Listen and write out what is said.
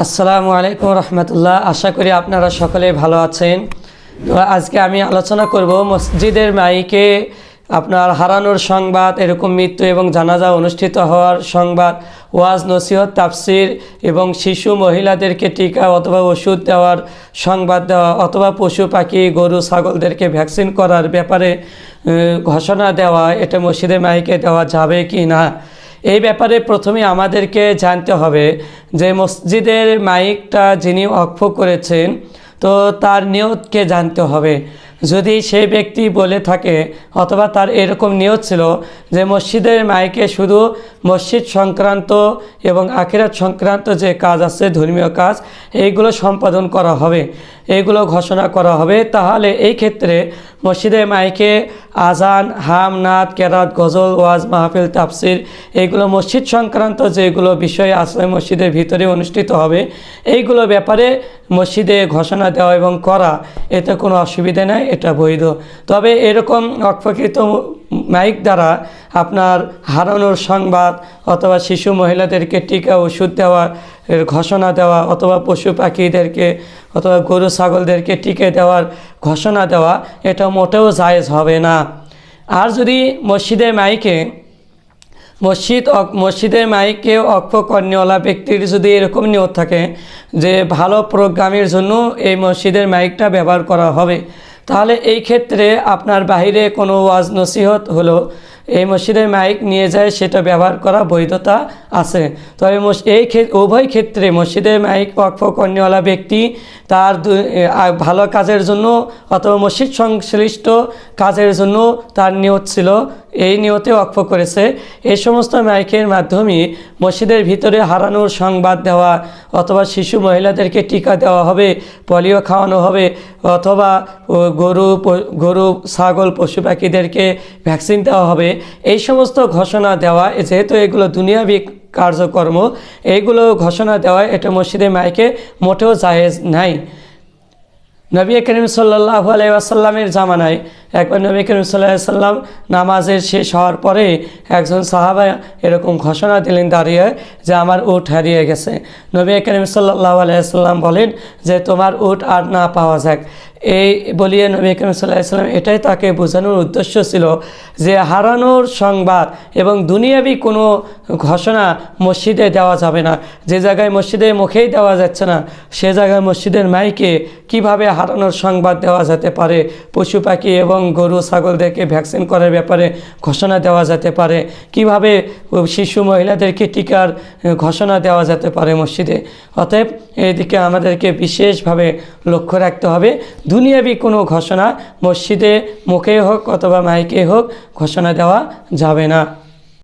আসসালামু আলাইকুম রহমতুল্লাহ। আশা করি আপনারা সকলে ভালো আছেন। তো আজকে আমি আলোচনা করব মসজিদের মাইকে আপনার হারানোর সংবাদ, এরকম মৃত্যু এবং জানাজা অনুষ্ঠিত হওয়ার সংবাদ, ওয়াজ, নসিহত, তাফসির এবং শিশু মহিলাদেরকে টিকা অথবা ওষুধ দেওয়ার সংবাদ দেওয়া অথবা পশু, পাখি, গরু, ছাগলদেরকে ভ্যাকসিন করার ব্যাপারে ঘোষণা দেওয়া এটা মসজিদের মাইকে দেওয়া যাবে কি না? এই ব্যাপারে প্রথমে আমাদেরকে জানতে হবে যে মসজিদের মাইকটা যিনি অক্ষ করেছেন, তো তার নিয়তকে জানতে হবে। যদি সেই ব্যক্তি বলে থাকে অথবা তার এরকম নিয়ত ছিল যে মসজিদের মাইকে শুধু মসজিদ সংক্রান্ত এবং আখিরাত সংক্রান্ত যে কাজ আছে, ধর্মীয় কাজ, এইগুলো সম্পাদন করা হবে, এইগুলো ঘোষণা করা হবে, তাহলে এই ক্ষেত্রে মসজিদের মাইকে আজান, হাম নাদ কেরাত, গজল, ওয়াজ, মাহফিল, তাফসির, এইগুলো মসজিদ সংক্রান্ত যেগুলো বিষয় আছে মসজিদের ভিতরে অনুষ্ঠিত হবে, এইগুলো ব্যাপারে মসজিদে ঘোষণা দেওয়া এবং করা, এতে কোনো অসুবিধা নাই। এটা বৈধ। তবে এরকম অক্ষকৃত মাইক দ্বারা আপনার হারানোর সংবাদ অথবা শিশু মহিলাদেরকে টিকা, ওষুধ দেওয়া ঘোষণা দেওয়া অথবা পশু পাখিদেরকে অথবা গরু, ছাগলদেরকে টিকে দেওয়ার ঘোষণা দেওয়া এটা মোটেও জায়েজ হবে না। আর যদি মসজিদে মাইকে, মসজিদ মসজিদের মাইকে অক্ষ কর্ণীওয়ালা ব্যক্তির যদি এরকম নিয়ত থাকে যে ভালো প্রোগ্রামের জন্য এই মসজিদের মাইকটা ব্যবহার করা হবে তাহলে এই ক্ষেত্রে আপনার বাহিরে কোনো ওয়াজ নসিহত হলো। এই মসজিদের মাইক নিয়ে যায়, সেটা ব্যবহার করা বৈধতা। আছে। তবে এই উভয় ক্ষেত্রে মসজিদের মাইক পক্ষ কর্ণীওয়ালা ব্যক্তি তার ভালো কাজের জন্য অথবা মসজিদ সংশ্লিষ্ট কাজের জন্য তার নিয়ত ছিল, এই নিয়তে অক্ষ করেছে। এই সমস্ত মাইকের মাধ্যমে মসজিদের ভিতরে হারানোর সংবাদ দেওয়া অথবা শিশু মহিলাদেরকে টিকা দেওয়া হবে, পোলিও খাওয়ানো হবে অথবা গরু গরু, ছাগল, পশু পাখিদেরকে ভ্যাকসিন দেওয়া হবে। এই সমস্ত ঘোষণা দেওয়া, যেহেতু এগুলো দুনিয়াবি কার্যকর্ম। এইগুলো ঘোষণা দেওয়া এটা মসজিদে মাইকে মোটেও জায়েজ নাই। নবী করিম সাল্লাহ আলাইসাল্লামের জামানায় একবার নবী করিম সাল্লাহ সাল্লাম নামাজের শেষ হওয়ার পরে একজন সাহাবা এরকম ঘোষণা দিলেন দাঁড়িয়ে যে আমার উট হারিয়ে গেছে। নবী করিম সাল্লাহ আলাইসাল্লাম বলেন যে তোমার উট আর না পাওয়া যাক। এই বলিয়ে নবী করিম সাল্লাম এটাই তাকে বোঝানোর উদ্দেশ্য ছিল যে হারানোর সংবাদ এবং দুনিয়াবি কোনো ঘোষণা মসজিদে দেওয়া যাবে না। যে জায়গায় মসজিদের মুখেই দেওয়া যাচ্ছে না, সে জায়গায় মসজিদের মাইকে কীভাবে হারানোর সংবাদ দেওয়া যেতে পারে? পশু পাখি এবং গরু, ছাগলদেরকে ভ্যাকসিন করার ব্যাপারে ঘোষণা দেওয়া যেতে পারে। কীভাবে শিশু মহিলাদেরকে টিকার ঘোষণা দেওয়া যেতে পারে মসজিদে? অতএব এদিকে আমাদেরকে বিশেষভাবে লক্ষ্য রাখতে হবে। দুনিয়াবি কোনো ঘোষণা মসজিদে মুখে হোক অথবা মাইকে হোক ঘোষণা দেওয়া যাবে না।